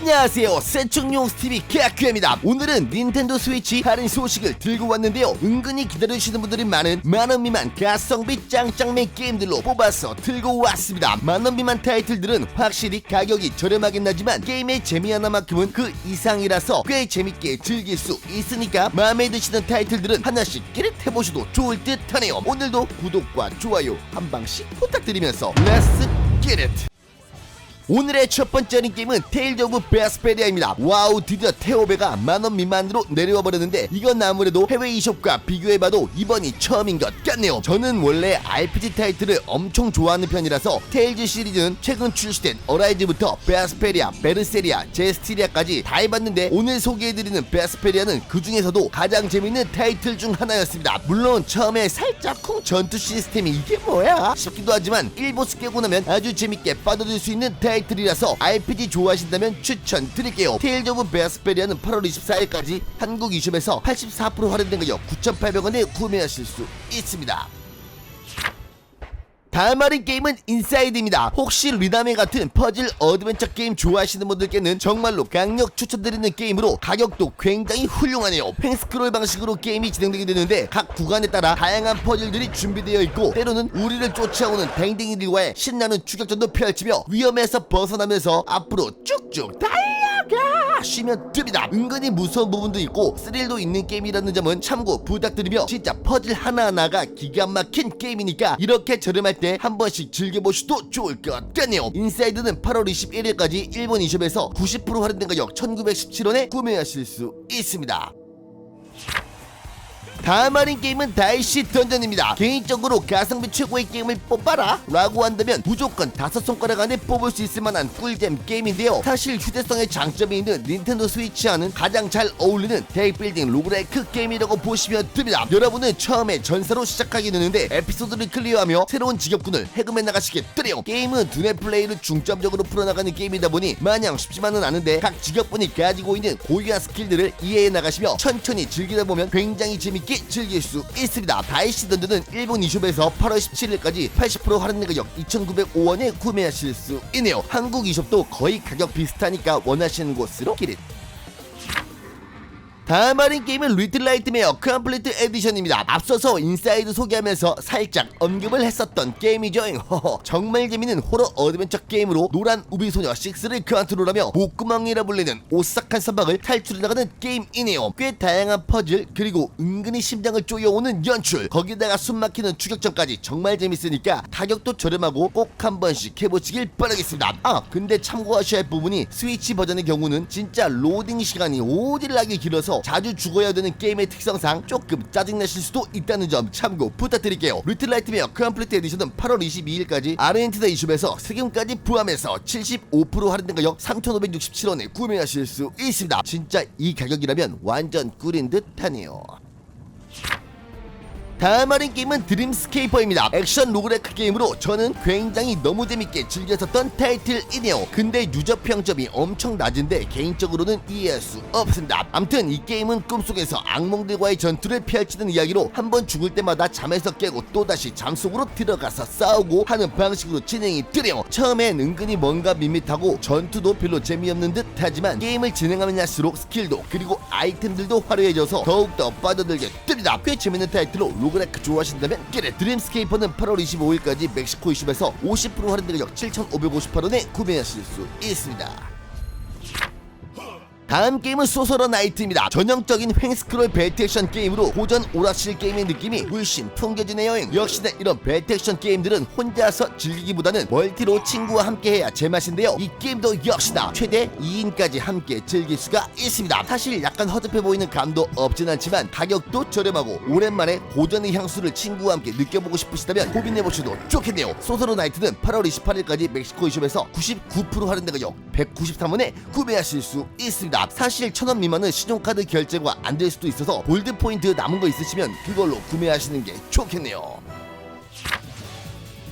안녕하세요. 센충용 스티비 케아크입니다. 오늘은 닌텐도 스위치 할인 소식을 들고 왔는데요. 은근히 기다려주시는 분들이 많은 만원 미만 가성비 짱짱맨 게임들로 뽑아서 들고 왔습니다. 만원 미만 타이틀들은 확실히 가격이 저렴하긴 하지만 게임의 재미 하나만큼은 그 이상이라서 꽤 재밌게 즐길 수 있으니까 마음에 드시는 타이틀들은 하나씩 끼릿해보셔도 좋을 듯 하네요. 오늘도 구독과 좋아요 한 방씩 부탁드리면서 렛츠 기릿 오늘의 첫 번째 게임은 테일즈 오브 베스페리아입니다. 와우 드디어 테오베가 만원 미만으로 내려와 버렸는데 이건 아무래도 해외 e숍과 비교해봐도 이번이 처음인 것 같네요. 저는 원래 RPG 타이틀을 엄청 좋아하는 편이라서 테일즈 시리즈는 최근 출시된 어라이즈부터 베스페리아, 베르세리아, 제스티리아까지 다 해봤는데 오늘 소개해드리는 베스페리아는 그 중에서도 가장 재밌는 타이틀 중 하나였습니다. 물론 처음에 살짝 쿵 전투 시스템이 이게 뭐야 싶기도 하지만 1보스 깨고 나면 아주 재밌게 빠져들 수 있는 타이틀 이라서 RPG 좋아하신다면 추천드릴게요. 테일즈 오브 베스페리아는 8월 24일까지 한국 이숍에서 84% 할인된 가격 9,800원에 구매하실 수 있습니다. 다음 할인 게임은 인사이드입니다. 혹시 리나메 같은 퍼즐 어드벤처 게임 좋아하시는 분들께는 정말로 강력 추천드리는 게임으로 가격도 굉장히 훌륭하네요. 펜스크롤 방식으로 게임이 진행되게 되는데 각 구간에 따라 다양한 퍼즐들이 준비되어 있고 때로는 우리를 쫓아오는 댕댕이들과의 신나는 추격전도 펼치며 위험에서 벗어나면서 앞으로 쭉쭉 달려가 쉬면 됩니다. 은근히 무서운 부분도 있고 스릴도 있는 게임이라는 점은 참고 부탁드리며 진짜 퍼즐 하나하나가 기가 막힌 게임이니까 이렇게 저렴할 때 한 번씩 즐겨보셔도 좋을 것 같네요. 인사이드는 8월 21일까지 일본 이숍에서 90% 할인된 가격 1917원에 구매하실 수 있습니다. 다음 할인 게임은 다이시 던전입니다. 개인적으로 가성비 최고의 게임을 뽑아라 라고 한다면 무조건 다섯 손가락 안에 뽑을 수 있을 만한 꿀잼 게임인데요. 사실 휴대성의 장점이 있는 닌텐도 스위치와는 가장 잘 어울리는 데이빌딩 로그라이크 게임이라고 보시면 됩니다. 여러분은 처음에 전사로 시작하게 되는데 에피소드를 클리어하며 새로운 직업군을 해금해 나가시게 되네요. 게임은 두뇌 플레이를 중점적으로 풀어나가는 게임이다 보니 마냥 쉽지만은 않은데 각 직업군이 가지고 있는 고유한 스킬들을 이해해 나가시며 천천히 즐기다 보면 굉장히 재밌게 즐길 수 있습니다. 다이시 던전은 일본 이숍에서 8월 17일까지 80% 할인된 가격 2,905원에 구매하실 수 있네요. 한국 이숍도 거의 가격 비슷하니까 원하시는 곳으로 기릿. 다음 할인 게임은 리틀 라이트메어 컴플리트 에디션입니다. 앞서서 인사이드 소개하면서 살짝 언급을 했었던 게임이죠. 정말 재밌는 호러 어드벤처 게임으로 노란 우비 소녀 6를 컨트롤하며 목구멍이라 불리는 오싹한 선박을 탈출해 나가는 게임이네요. 꽤 다양한 퍼즐 그리고 은근히 심장을 쪼여오는 연출 거기다가 숨막히는 추격전까지 정말 재밌으니까 가격도 저렴하고 꼭 한 번씩 해보시길 바라겠습니다. 아 근데 참고하셔야 할 부분이 스위치 버전의 경우는 진짜 로딩 시간이 오질나게 길어서 자주 죽어야 되는 게임의 특성상 조금 짜증나실 수도 있다는 점 참고 부탁드릴게요. 리틀 라이트메어 컴플리트 에디션은 8월 22일까지 아르헨티나 이슈에서 세금까지 포함해서 75% 할인된 가격 3,567원에 구매하실 수 있습니다. 진짜 이 가격이라면 완전 꿀인 듯 하네요. 다음 할인 게임은 드림스케이퍼입니다. 액션 로그레크 게임으로 저는 굉장히 너무 재밌게 즐겼었던 타이틀이네요. 근데 유저 평점이 엄청 낮은데 개인적으로는 이해할 수 없습니다. 암튼 이 게임은 꿈속에서 악몽들과의 전투를 펼치는 이야기로 한 번 죽을 때마다 잠에서 깨고 또다시 잠속으로 들어가서 싸우고 하는 방식으로 진행이 되네요. 처음엔 은근히 뭔가 밋밋하고 전투도 별로 재미없는 듯 하지만 게임을 진행하면 할수록 스킬도 그리고 아이템들도 화려해져서 더욱더 빠져들게 됩니다. 꽤 재밌는 타이틀로 로그레크 좋아하신다면 끼래 드림스케이퍼는 8월 25일까지 멕시코 이슈에서 50% 할인된 가격 7,558원에 구매하실 수 있습니다. 다음 게임은 소서러 나이트입니다. 전형적인 횡스크롤 배트 액션 게임으로 고전 오락실 게임의 느낌이 물씬 풍겨지네요. 역시나 이런 배트 액션 게임들은 혼자서 즐기기보다는 멀티로 친구와 함께 해야 제맛인데요. 이 게임도 역시나 최대 2인까지 함께 즐길 수가 있습니다. 사실 약간 허접해 보이는 감도 없진 않지만 가격도 저렴하고 오랜만에 고전의 향수를 친구와 함께 느껴보고 싶으시다면 고민해보셔도 좋겠네요. 소서러 나이트는 8월 28일까지 멕시코 이숍에서 99% 할인된 가격 193원에 구매하실 수 있습니다. 사실 천 원 미만은 신용카드 결제가 안 될 수도 있어서 골드 포인트 남은 거 있으시면 그걸로 구매하시는 게 좋겠네요.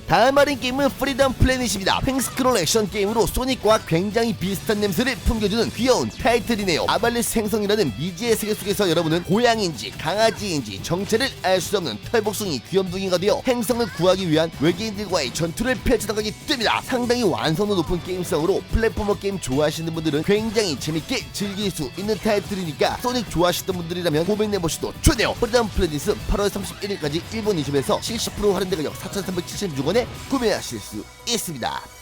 다음 할인 게임은 프리덤 플래닛입니다. 횡스크롤 액션 게임으로 소닉과 굉장히 비슷한 냄새를 풍겨주는 귀여운 타이틀이네요. 아발리스 행성이라는 미지의 세계 속에서 여러분은 고양인지 강아지인지 정체를 알 수 없는 털복숭이 귀염둥이가 되어 행성을 구하기 위한 외계인들과의 전투를 펼쳐나가기 뜹니다. 상당히 완성도 높은 게임성으로 플랫포머 게임 좋아하시는 분들은 굉장히 재밌게 즐길 수 있는 타이틀이니까 소닉 좋아하시던 분들이라면 고백 내보시도 좋네요. 프리덤 플래닛은 8월 31일까지 일본 이점에서 70% 할인대 가격 4,376원에 구매하실 수 있습니다.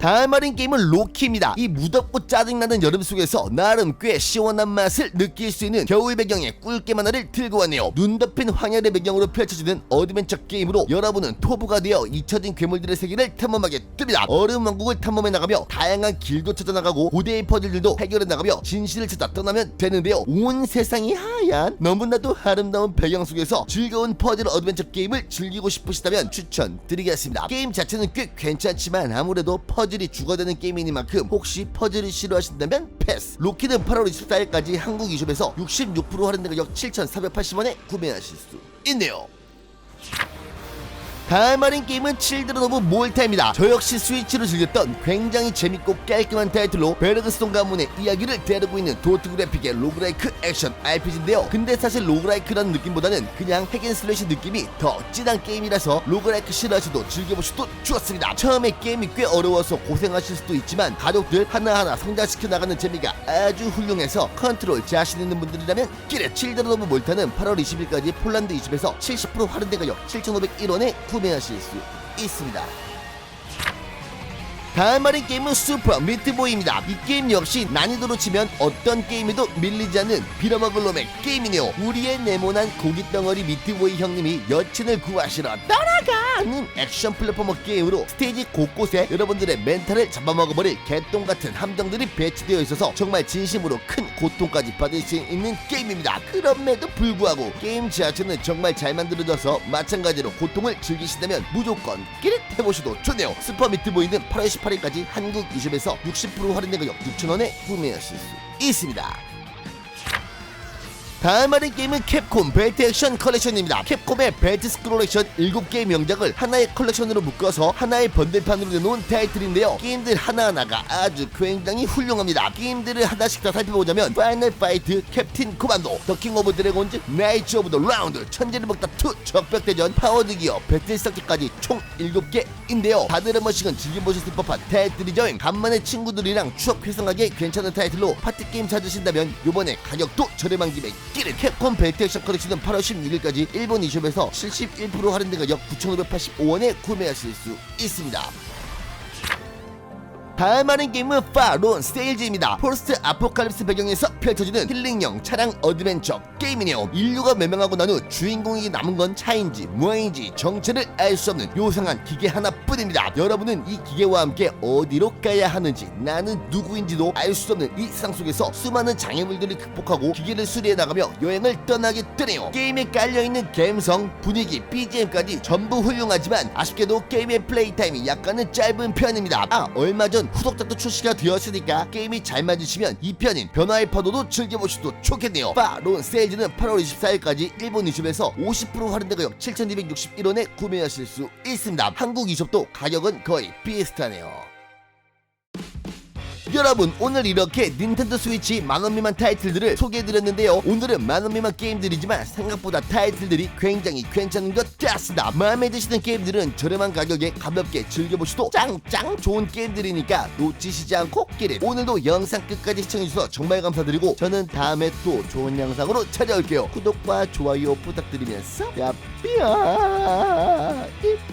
다음 할인 게임은 로키입니다. 이 무덥고 짜증나는 여름 속에서 나름 꽤 시원한 맛을 느낄 수 있는 겨울 배경의 꿀게임 하나를 들고 왔네요. 눈 덮인 황야를 배경으로 펼쳐지는 어드벤처 게임으로 여러분은 토부가 되어 잊혀진 괴물들의 세계를 탐험하게 됩니다. 얼음 왕국을 탐험해 나가며 다양한 길도 찾아나가고 고대의 퍼즐들도 해결해 나가며 진실을 찾아 떠나면 되는데요. 온 세상이 하얀 너무나도 아름다운 배경 속에서 즐거운 퍼즐 어드벤처 게임을 즐기고 싶으시다면 추천드리겠습니다. 게임 자체는 꽤 괜찮지만 아무래도 퍼즐 이 죽어되는 게임이니만큼 혹시 퍼즐을 싫어하신다면 패스. 로키는 8월 24일까지 한국 이숍에서 66% 할인된 가격 7,480원에 구매하실 수 있네요. 다음 할인 게임은 칠드런 오브 몰타입니다. 저 역시 스위치로 즐겼던 굉장히 재밌고 깔끔한 타이틀로 베르그스톤 가문의 이야기를 다루고 있는 도트 그래픽의 로그라이크 액션 RPG인데요. 근데 사실 로그라이크라는 느낌보다는 그냥 핵앤슬래시 느낌이 더 진한 게임이라서 로그라이크 싫어하셔도 즐겨보셔도 좋았습니다. 처음에 게임이 꽤 어려워서 고생하실 수도 있지만 가족들 하나하나 성장시켜 나가는 재미가 아주 훌륭해서 컨트롤 자신 있는 분들이라면 끼래 칠드런 오브 몰타는 8월 20일까지 폴란드 20에서 70% 할인된 가격 7,501원에 구 매하실 수 있습니다. 다음 할인 게임은 슈퍼 미트보이입니다. 이 게임 역시 난이도로 치면 어떤 게임에도 밀리지 않는 빌어먹을 놈의 게임이네요. 우리의 네모난 고깃덩어리 미트보이 형님이 여친을 구하시러 떠나가는 액션 플랫포머 게임으로 스테이지 곳곳에 여러분들의 멘탈을 잡아먹어버릴 개똥 같은 함정들이 배치되어 있어서 정말 진심으로 큰 고통까지 받을 수 있는 게임입니다. 그럼에도 불구하고 게임 자체는 정말 잘 만들어져서 마찬가지로 고통을 즐기신다면 무조건 끼릿 해보셔도 좋네요. 슈퍼 미트보이는 8월 18일 까지 한국 이점에서 60% 할인된 가격 6,000원에 구매하실 수 있습니다. 다음 할인 게임은 캡콤 벨트 액션 컬렉션입니다. 캡콤의 벨트 스크롤 액션 7개의 명작을 하나의 컬렉션으로 묶어서 하나의 번들판으로 내놓은 타이틀인데요. 게임들 하나하나가 아주 굉장히 훌륭합니다. 게임들을 하나씩 다 살펴보자면 파이널 파이트, 캡틴 코만도, 더킹 오브 드래곤즈, 나이츠 오브 더 라운드, 천재를 먹다 2, 적벽대전, 파워드 기어, 배틀 서킷까지 총 7개인데요. 다들 한 번씩은 즐겨보셨을 법한 타이틀이죠. 간만에 친구들이랑 추억 회상하기에 괜찮은 타이틀로 파티게임 찾으신다면 요번에 가격도 저렴한 김에 끼를 캡콤 벨트 액션 컬렉션은 8월 16일까지 일본 이숍에서 71% 할인된 가격 9,585원에 구매하실 수 있습니다. 다음 하는 게임은 파론 세일즈입니다. 포스트 아포칼립스 배경에서 펼쳐지는 힐링형 차량 어드벤처 게임이네요. 인류가 멸망하고 난 후 주인공이 남은 건 차인지 무아인지 정체를 알 수 없는 요상한 기계 하나뿐입니다. 여러분은 이 기계와 함께 어디로 가야 하는지 나는 누구인지도 알 수 없는 이 세상 속에서 수많은 장애물들을 극복하고 기계를 수리해 나가며 여행을 떠나게 되네요. 게임에 깔려있는 감성, 분위기, BGM까지 전부 훌륭하지만 아쉽게도 게임의 플레이 타임이 약간은 짧은 편입니다. 아 얼마 전 후속작도 출시가 되었으니까 게임이 잘 맞으시면 이 편인 변화의 파도도 즐겨보셔도 좋겠네요. 파론 세일즈는 8월 24일까지 일본 이숍에서 50% 할인된 가격 7,261원에 구매하실 수 있습니다. 한국 이숍도 가격은 거의 비슷하네요. 여러분 오늘 이렇게 닌텐도 스위치 만원 미만 타이틀들을 소개해드렸는데요. 오늘은 만원 미만 게임들이지만 생각보다 타이틀들이 굉장히 괜찮은 것 같습니다. 마음에 드시는 게임들은 저렴한 가격에 가볍게 즐겨보셔도 짱짱 좋은 게임들이니까 놓치시지 않고 끼리 오늘도 영상 끝까지 시청해주셔서 정말 감사드리고 저는 다음에 또 좋은 영상으로 찾아올게요. 구독과 좋아요 부탁드리면서 이뿅